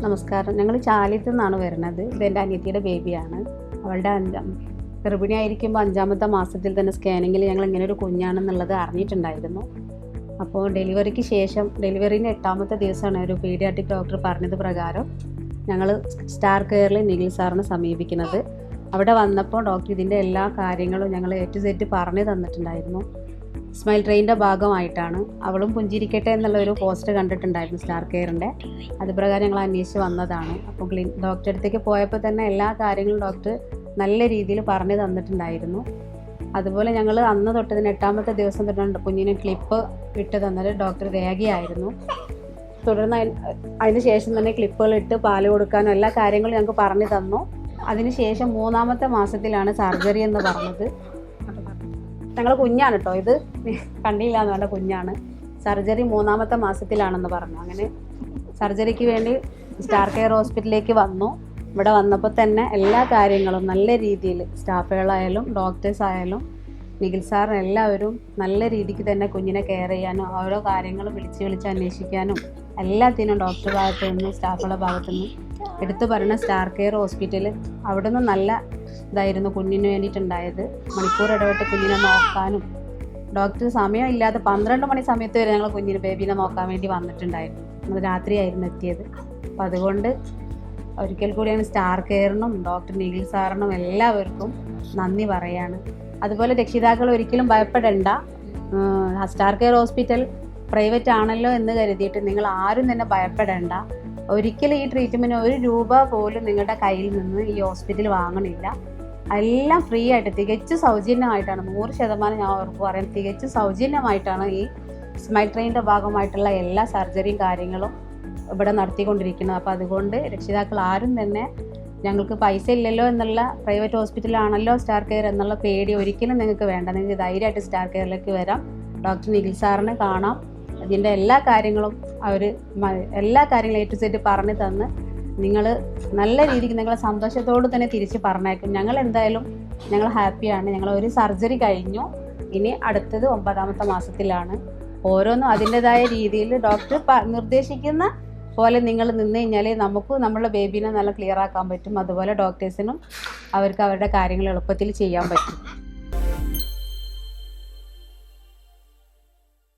നമസ്കാരം. ഞങ്ങൾ ചാലിത്ത് നിന്നാണ് വരുന്നത്. ഇത് എന്റെ അനിയത്തിയുടെ ബേബിയാണ്. അവളുടെ അഞ്ചാം ഗർഭിണിയായിരിക്കുമ്പോൾ അഞ്ചാമത്തെ മാസത്തിൽ തന്നെ സ്കാനിങ്ങിൽ ഞങ്ങൾ ഇങ്ങനെ ഒരു കുഞ്ഞാണെന്നുള്ളത് അറിഞ്ഞിട്ടുണ്ടായിരുന്നു. അപ്പോൾ ഡെലിവറിക്ക് ശേഷം ഡെലിവറിന്റെ എട്ടാമത്തെ ദിവസമാണ് ഒരു പീഡിയാട്രിക് ഡോക്ടർ പറഞ്ഞത് പ്രകാരം ഞങ്ങൾ സ്റ്റാർ കെയറിൽ നിഖിൽ സാറിനെ സമീപിക്കുന്നത്. അവിടെ വന്നപ്പോൾ ഡോക്ടർ ഇതിന്റെ എല്ലാ കാര്യങ്ങളും ഞങ്ങൾ ടു സെറ്റ് പറഞ്ഞു തന്നിട്ടുണ്ടായിരുന്നു. സ്മൈൽ ട്രെയിനിന്റെ ഭാഗമായിട്ടാണ്. അവളും പുഞ്ചിരിക്കട്ടെ എന്നുള്ള ഒരു പോസ്റ്റ് കണ്ടിട്ടുണ്ടായിരുന്നു സ്റ്റാർ കെയറിന്റെ അത് പ്രകാരം ഞങ്ങൾ അന്വേഷിച്ച് വന്നതാണ്. അപ്പോൾ ക്ലിൻ ഡോക്ടറെ അടുത്തേക്ക് പോയപ്പോൾ തന്നെ എല്ലാ കാര്യങ്ങളും ഡോക്ടർ നല്ല രീതിയിൽ പറഞ്ഞു തന്നിട്ടുണ്ടായിരുന്നു. അതുപോലെ ഞങ്ങൾ അന്ന് തൊട്ടതിന് എട്ടാമത്തെ ദിവസം തൊട്ടാണ് കുഞ്ഞിന് ക്ലിപ്പ് ഇട്ട് തന്നത്. ഡോക്ടർ രേഖയായിരുന്നു. തുടർന്ന് അതിന് ശേഷം തന്നെ ക്ലിപ്പുകൾ ഇട്ട് പാൽ കൊടുക്കാനും എല്ലാ കാര്യങ്ങളും ഞങ്ങൾക്ക് പറഞ്ഞു തന്നു. അതിനുശേഷം മൂന്നാമത്തെ മാസത്തിലാണ് സർജറി എന്ന് പറഞ്ഞത്. ഞങ്ങൾ കുഞ്ഞാണ് കേട്ടോ ഇത് കണ്ടില്ല എന്ന് പറഞ്ഞ കുഞ്ഞാണ്. സർജറി മൂന്നാമത്തെ മാസത്തിലാണെന്ന് പറഞ്ഞു. അങ്ങനെ സർജറിക്ക് വേണ്ടി സ്റ്റാർ കെയർ ഹോസ്പിറ്റലിലേക്ക് വന്നു. ഇവിടെ വന്നപ്പോൾ തന്നെ എല്ലാ കാര്യങ്ങളും നല്ല രീതിയിൽ സ്റ്റാഫുകളായാലും ഡോക്ടേഴ്സ് ആയാലും നിഖിൽ സാർ എല്ലാവരും നല്ല രീതിക്ക് തന്നെ കുഞ്ഞിനെ കെയർ ചെയ്യാനും ഓരോ കാര്യങ്ങൾ വിളിച്ച് വിളിച്ച് അന്വേഷിക്കാനും എല്ലാത്തിനും ഡോക്ടർ ഭാഗത്തു നിന്നും സ്റ്റാഫുകളുടെ ഭാഗത്തു നിന്നും എടുത്തു പറയുന്ന സ്റ്റാർ കെയർ ഹോസ്പിറ്റൽ അവിടെ നിന്ന് നല്ല ഇതായിരുന്നു കുഞ്ഞിന് വേണ്ടിയിട്ടുണ്ടായത്. മണിക്കൂർ ഇടവിട്ട് കുഞ്ഞിനെ നോക്കാനും ഡോക്ടർ സമയമില്ലാതെ പന്ത്രണ്ട് മണി സമയത്ത് വരെ ഞങ്ങൾ കുഞ്ഞിന് ബേബീനെ നോക്കാൻ വേണ്ടി വന്നിട്ടുണ്ടായിരുന്നു. നമ്മൾ രാത്രിയായിരുന്നു എത്തിയത്. അപ്പം അതുകൊണ്ട് ഒരിക്കൽ കൂടിയാണ് സ്റ്റാർ കെയറിനും ഡോക്ടർ നിഖിൽ സാറിനും എല്ലാവർക്കും നന്ദി പറയാണ്. അതുപോലെ രക്ഷിതാക്കൾ ഒരിക്കലും ഭയപ്പെടേണ്ട. സ്റ്റാർ കെയർ ഹോസ്പിറ്റൽ പ്രൈവറ്റ് ആണല്ലോ എന്ന് കരുതിയിട്ട് നിങ്ങൾ ആരും തന്നെ ഭയപ്പെടേണ്ട. ഒരിക്കലും ഈ ട്രീറ്റ്മെന്റ് ഒരു രൂപ പോലും നിങ്ങളുടെ കയ്യിൽ നിന്ന് ഈ ഹോസ്പിറ്റൽ വാങ്ങണില്ല. എല്ലാം ഫ്രീ ആയിട്ട് തികച്ചും സൗജന്യമായിട്ടാണ്. നൂറ് ശതമാനം ഞാൻ ഉറപ്പ് പറയാം. തികച്ചും സൗജന്യമായിട്ടാണ് ഈ സ്മൈൽ ട്രെയിനിന്റെ ഭാഗമായിട്ടുള്ള എല്ലാ സർജറിയും കാര്യങ്ങളും ഇവിടെ നടത്തിക്കൊണ്ടിരിക്കുന്നത്. അപ്പോൾ അതുകൊണ്ട് രക്ഷിതാക്കൾ ആരും തന്നെ ഞങ്ങൾക്ക് പൈസ ഇല്ലല്ലോ എന്നുള്ള പ്രൈവറ്റ് ഹോസ്പിറ്റലാണല്ലോ സ്റ്റാർ കെയർ എന്നുള്ള പേടി ഒരിക്കലും നിങ്ങൾക്ക് വേണ്ട. നിങ്ങൾക്ക് ധൈര്യമായിട്ട് സ്റ്റാർ കെയറിലേക്ക് വരാം. ഡോക്ടർ നിഖിൽ സാറിനെ കാണാം. അതിന്റെ എല്ലാ കാര്യങ്ങളും അവർ എല്ലാ കാര്യങ്ങളും ഏറ്റു സെറ്റ് പറഞ്ഞു തന്ന് നിങ്ങൾ നല്ല രീതിക്ക് നിങ്ങളെ സന്തോഷത്തോട് തന്നെ തിരിച്ച് പറഞ്ഞേക്കും ഞങ്ങൾ എന്തായാലും ഞങ്ങൾ ഹാപ്പിയാണ് ഞങ്ങൾ ഒരു സർജറി കഴിഞ്ഞു. ഇനി അടുത്തത് ഒമ്പതാമത്തെ മാസത്തിലാണ്. ഓരോന്നും അതിന്റെതായ രീതിയിൽ ഡോക്ടർ നിർദ്ദേശിക്കുന്ന പോലെ നിങ്ങൾ നിന്ന് കഴിഞ്ഞാൽ നമുക്ക് നമ്മളെ ബേബീനെ നല്ല ക്ലിയർ ആക്കാൻ പറ്റും. അതുപോലെ ഡോക്ടേഴ്സിനും അവർക്ക് അവരുടെ കാര്യങ്ങൾ എളുപ്പത്തിൽ ചെയ്യാൻ പറ്റും.